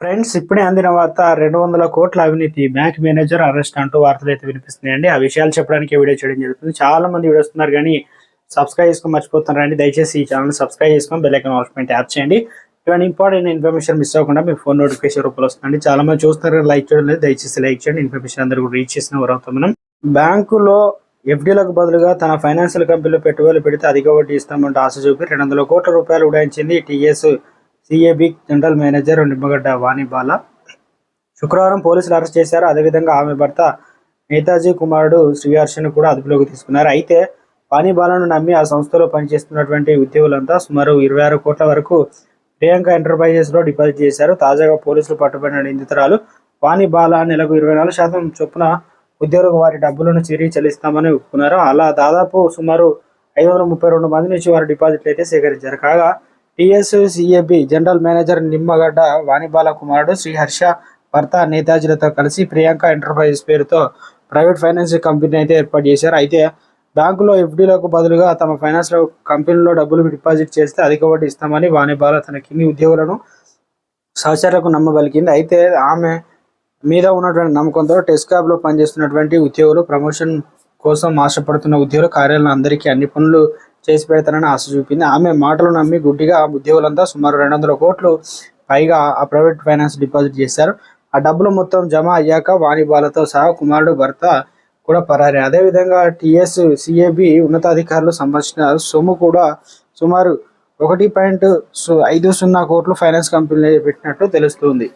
Friends ఇప్పుడే అందిన వార్త రెండు వందల కోట్ల అవినీతి. బ్యాంక్ మేనేజర్ అరెస్ట్ అంటూ వార్తలు అయితే వినిపిస్తున్నాయండి. ఆ విషయాలు చెప్పడానికి వీడియో చేయడం జరుగుతుంది. చాలా మంది వీడియో వస్తున్నారు కానీ సబ్స్క్రైబ్ చేసుకొని మర్చిపోతున్నారండి దయచేసి ఈ ఛానల్ సబ్స్క్రైబ్ చేసుకొని బెల్ ఐకాన్ ఆల్ఫ్మెంట్ యాప్ చేయండి. ఇవన్నీ ఇంపార్టెంట్ ఇన్ఫర్మేషన్ మిస్ అవ్వకుండా మీ ఫోన్ నోటిఫికేషన్ రూపంలో వస్తుందండి. చాలా మంది చూస్తున్నారు లైక్ చేయడం లేదు. దయచేసి లైక్ చేయండి. ఇన్ఫర్మేషన్ అందరూ కూడా రీచ్ చేసిన వరవుతాం మనం. బ్యాంకులో ఎఫ్డీలకు బదులుగా తన ఫైనాన్షియల్ కంపెనీలో పెట్టుబడులు పెడితే అధిక వడ్డీ ఇస్తామంటూ ఆశ చూపి రెండు వందల కోట్ల రూపాయలు ఉడాయించింది TS CAB general manager Nimmagadda Vanibala శుక్రవారం పోలీసులు అరెస్ట్ చేశారు. అదేవిధంగా ఆమె భర్త నేతాజీ కుమారుడు శ్రీహర్షను కూడా అదుపులోకి తీసుకున్నారు. అయితే వాణిబాలను నమ్మి ఆ సంస్థలో పనిచేస్తున్నటువంటి ఉద్యోగులంతా సుమారు ఇరవై ఆరు కోట్ల వరకు ప్రియాంక ఎంటర్ప్రైజెస్లో డిపాజిట్ చేశారు. తాజాగా పోలీసులు పట్టుబడిన నిందితురాలు వాణిబాల నెలకు ఇరవై నాలుగు శాతం చొప్పున ఉద్యోగ వారి డబ్బులను తిరిగి చెల్లిస్తామని ఒప్పుకున్నారు. అలా దాదాపు సుమారు ఐదు వందల ముప్పై రెండు మంది నుంచి వారి డిపాజిట్లు అయితే సేకరించారు. కాగా PSCAB general manager Nimmagadda Vanibala కుమారుడు శ్రీహర్ష భర్త నేతాజీలతో కలిసి ప్రియాంక ఎంటర్ప్రైజెస్ పేరుతో ప్రైవేట్ ఫైనాన్స్ కంపెనీ అయితే ఏర్పాటు చేశారు. అయితే బ్యాంకులో ఎఫ్డీలకు బదులుగా తమ ఫైనాన్స్ కంపెనీలో డబ్బులు డిపాజిట్ చేస్తే అధిక వడ్డీ ఇస్తామని వాణిబాల తన కింది ఉద్యోగులను సహచరులకు నమ్మబలికింది. అయితే ఆమె మీద ఉన్నటువంటి నమ్మకంతో టెస్కాబ్లో పనిచేస్తున్నటువంటి ఉద్యోగులు ప్రమోషన్ కోసం ఆశపడుతున్న ఉద్యోగులు కార్యాలయం అందరికీ అన్ని పనులు చేసి పెడతానని ఆశ చూపింది. ఆమె మాటలు నమ్మి గుడ్డిగా ఉద్యోగులంతా సుమారు రెండు వందల కోట్లు పైగా ఆ ప్రైవేట్ ఫైనాన్స్ డిపాజిట్ చేశారు. ఆ డబ్బులు మొత్తం జమ అయ్యాక వాణిబాలతో సహా కుమారుడు భర్త కూడా పరారి. అదేవిధంగా టిఎస్ సిఏబి ఉన్నతాధికారులు సంబంధించిన సొమ్ము కూడా సుమారు ఒకటి పాయింట్ ఐదు సున్నా కోట్లు ఫైనాన్స్ కంపెనీ పెట్టినట్లు తెలుస్తుంది.